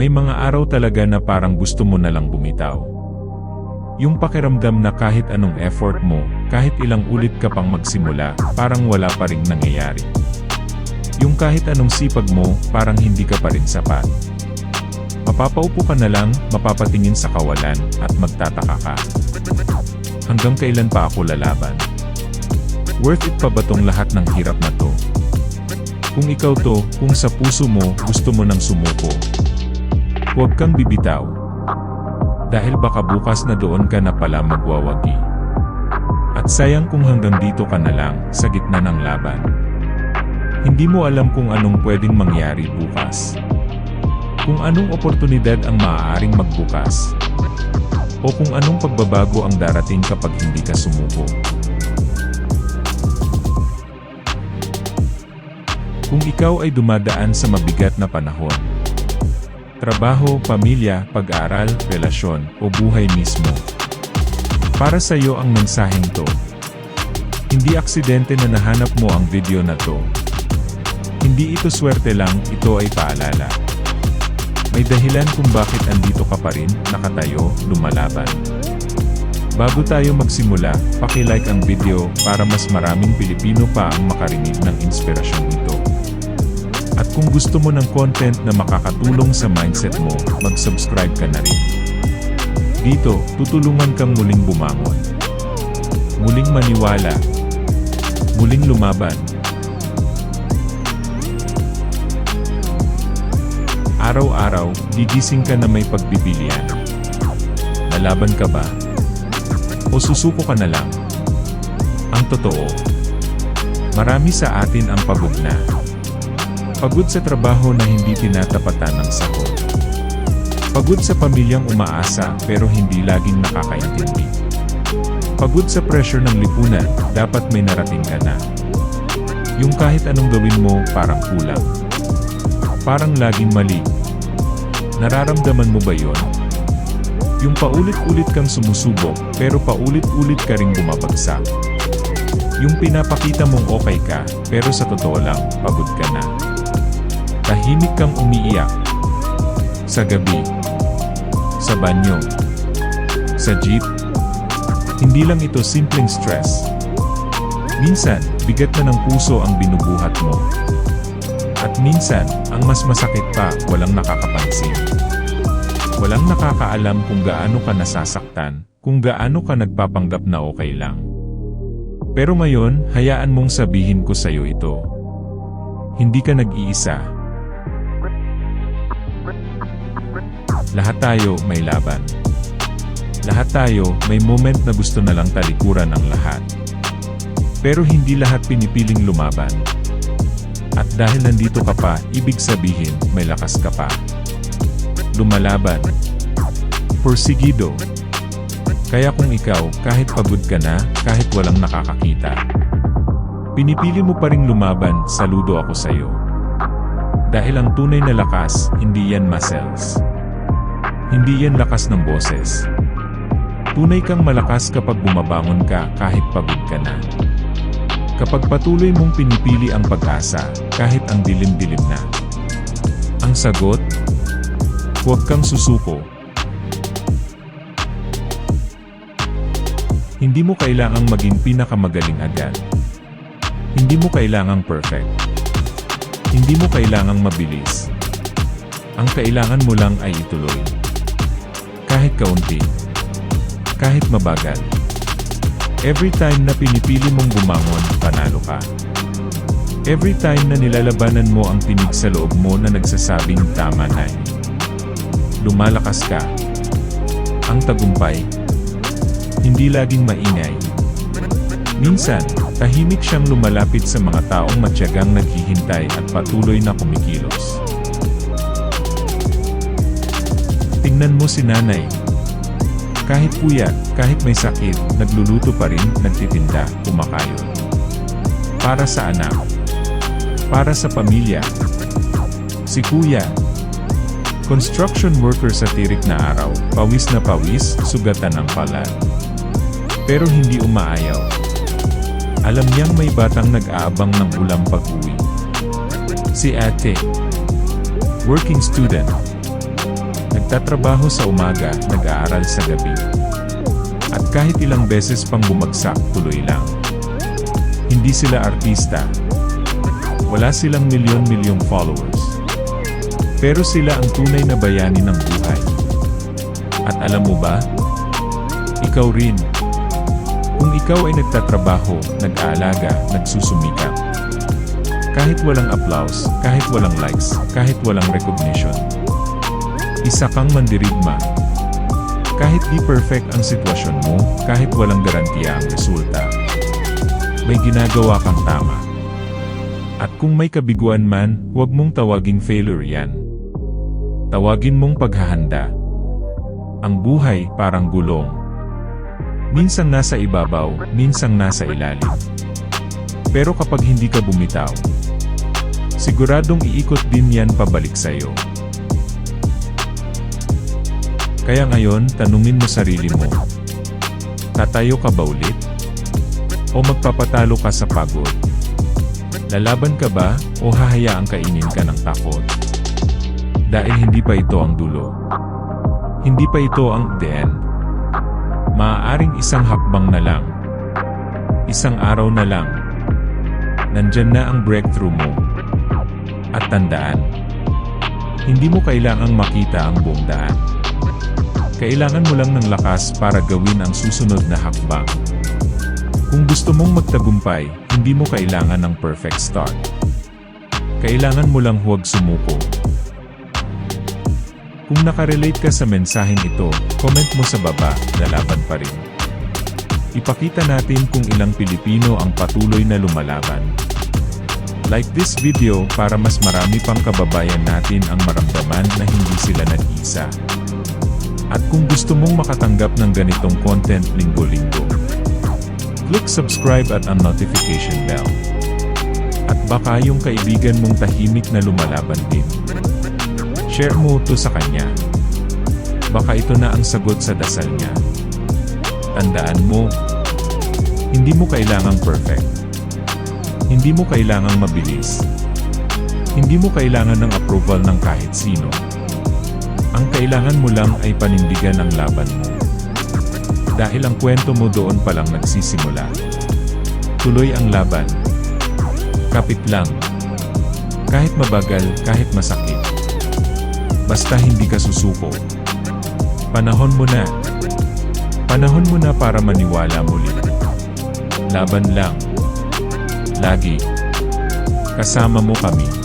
May mga araw talaga na parang gusto mo na lang bumitaw. Yung pakiramdam na kahit anong effort mo, kahit ilang ulit ka pang magsimula, parang wala pa ring nangyayari. Yung kahit anong sipag mo, parang hindi ka pa rin sapat. Mapapaupo ka na lang, mapapatingin sa kawalan, at magtataka ka. Hanggang kailan pa ako lalaban? Worth it pa ba tong lahat ng hirap na to? Kung ikaw to, kung sa puso mo, gusto mo nang sumuko. Huwag kang bibitaw. Dahil baka bukas na doon ka na pala magwawagi. At sayang kung hanggang dito ka na lang, sa gitna ng laban. Hindi mo alam kung anong pwedeng mangyari bukas. Kung anong oportunidad ang maaaring magbukas. O kung anong pagbabago ang darating kapag hindi ka sumuko. Kung ikaw ay dumadaan sa mabigat na panahon, trabaho, pamilya, pag-aaral, relasyon, o buhay mismo. Para sa iyo ang mensaheng to. Hindi aksidente na nahanap mo ang video na to. Hindi ito swerte lang, ito ay paalala. May dahilan kung bakit andito ka pa rin, nakatayo, lumalaban. Bago tayo magsimula, paki-like ang video para mas maraming Pilipino pa ang makarinig ng inspirasyon nito. At kung gusto mo ng content na makakatulong sa mindset mo, mag-subscribe ka na rin. Dito, tutulungan kang muling bumangon. Muling maniwala. Muling lumaban. Araw-araw, gigising ka na may pagbibilian. Lalaban ka ba? O susuko ka na lang? Ang totoo, marami sa atin ang pagod na. Pagod sa trabaho na hindi tinatapatan ng sahod. Pagod sa pamilyang umaasa pero hindi laging nakakaintindi. Pagod sa pressure ng lipunan, dapat may narating ka na. Yung kahit anong gawin mo, parang kulang. Parang laging mali. Nararamdaman mo ba yon? Yung paulit-ulit kang sumusubok, pero paulit-ulit ka ring bumabagsak. Yung pinapakita mong okay ka, pero sa totoo lang, pagod ka na. Tahimik kang umiiyak. Sa gabi. Sa banyo. Sa jeep. Hindi lang ito simpleng stress. Minsan, bigat na ng puso ang binubuhat mo. At minsan, ang mas masakit pa, walang nakakapansin. Walang nakakaalam kung gaano ka nasasaktan, kung gaano ka nagpapanggap na okay lang. Pero ngayon, hayaan mong sabihin ko sa'yo ito. Hindi ka nag-iisa. Lahat tayo may laban. Lahat tayo may moment na gusto na lang talikuran ang lahat. Pero hindi lahat pinipiling lumaban. At dahil nandito ka pa, ibig sabihin may lakas ka pa. Lumalaban. Porsigido. Kaya kung ikaw, kahit pagod ka na, kahit walang nakakakita, pinipili mo pa ring lumaban, saludo ako sa'yo. Dahil ang tunay na lakas, hindi yan muscles. Hindi yan lakas ng boses. Tunay kang malakas kapag bumabangon ka kahit pagod ka na. Kapag patuloy mong pinipili ang pag-asa, kahit ang dilim-dilim na. Ang sagot? Huwag kang susuko. Hindi mo kailangang maging pinakamagaling agad. Hindi mo kailangang perfect. Hindi mo kailangang mabilis. Ang kailangan mo lang ay ituloy. Kahit kaunti. Kahit mabagal. Every time na pinipili mong bumangon, panalo ka. Every time na nilalabanan mo ang tinig sa loob mo na nagsasabing tama na. Lumalakas ka. Ang tagumpay, hindi laging maingay. Minsan, tahimik siyang lumalapit sa mga taong matyagang naghihintay at patuloy na kumikilos. Tingnan mo si nanay. Kahit puyat, kahit may sakit, nagluluto pa rin, nagtitinda, kumakayon. Para sa anak. Para sa pamilya. Si kuya. Construction worker sa tirik na araw, pawis na pawis, sugatan ng palad. Pero hindi umaayaw. Alam niyang may batang nag-aabang ng ulam pag-uwi. Si ate. Working student. Nagtatrabaho sa umaga, nag-aaral sa gabi. At kahit ilang beses pang bumagsak, tuloy lang. Hindi sila artista. Wala silang milyon-milyong followers. Pero sila ang tunay na bayani ng buhay. At alam mo ba? Ikaw rin. Kung ikaw ay nagtatrabaho, nag-aalaga, nagsusumikap. Kahit walang applause, kahit walang likes, kahit walang recognition. Isa kang mandirigma. Kahit di perfect ang sitwasyon mo, kahit walang garantiya ang resulta. May ginagawa kang tama. At kung may kabiguan man, huwag mong tawaging failure yan. Tawagin mong paghahanda. Ang buhay parang gulong. Minsang nasa ibabaw, minsang nasa ilalim. Pero kapag hindi ka bumitaw, siguradong iikot din yan pabalik sa'yo. Kaya ngayon, tanungin mo sarili mo. Tatayo ka ba ulit? O magpapatalo ka sa pagod? Lalaban ka ba o hahayaan kainin ka ng takot? Dahil hindi pa ito ang dulo. Hindi pa ito ang the end. Maaaring isang hakbang na lang. Isang araw na lang. Nandyan na ang breakthrough mo. At tandaan, hindi mo kailangang makita ang buong daan. Kailangan mo lang ng lakas para gawin ang susunod na hakbang. Kung gusto mong magtagumpay, hindi mo kailangan ng perfect start. Kailangan mo lang huwag sumuko. Kung nakarelate ka sa mensaheng ito, comment mo sa baba, lalaban pa rin. Ipakita natin kung ilang Pilipino ang patuloy na lumalaban. Like this video para mas marami pang kababayan natin ang maramdaman na hindi sila nag-isa. At kung gusto mong makatanggap ng ganitong content linggo-linggo, click subscribe at ang notification bell. At baka yung kaibigan mong tahimik na lumalaban din. Share mo to sa kanya. Baka ito na ang sagot sa dasal niya. Tandaan mo, hindi mo kailangang perfect. Hindi mo kailangang mabilis. Hindi mo kailangan ng approval ng kahit sino. Ang kailangan mo lang ay panindigan ang laban mo. Dahil ang kwento mo doon pa lang nagsisimula. Tuloy ang laban. Kapit lang. Kahit mabagal, kahit masakit. Basta hindi ka susuko. Panahon mo na. Panahon mo na para maniwala muli. Laban lang. Lagi. Kasama mo kami.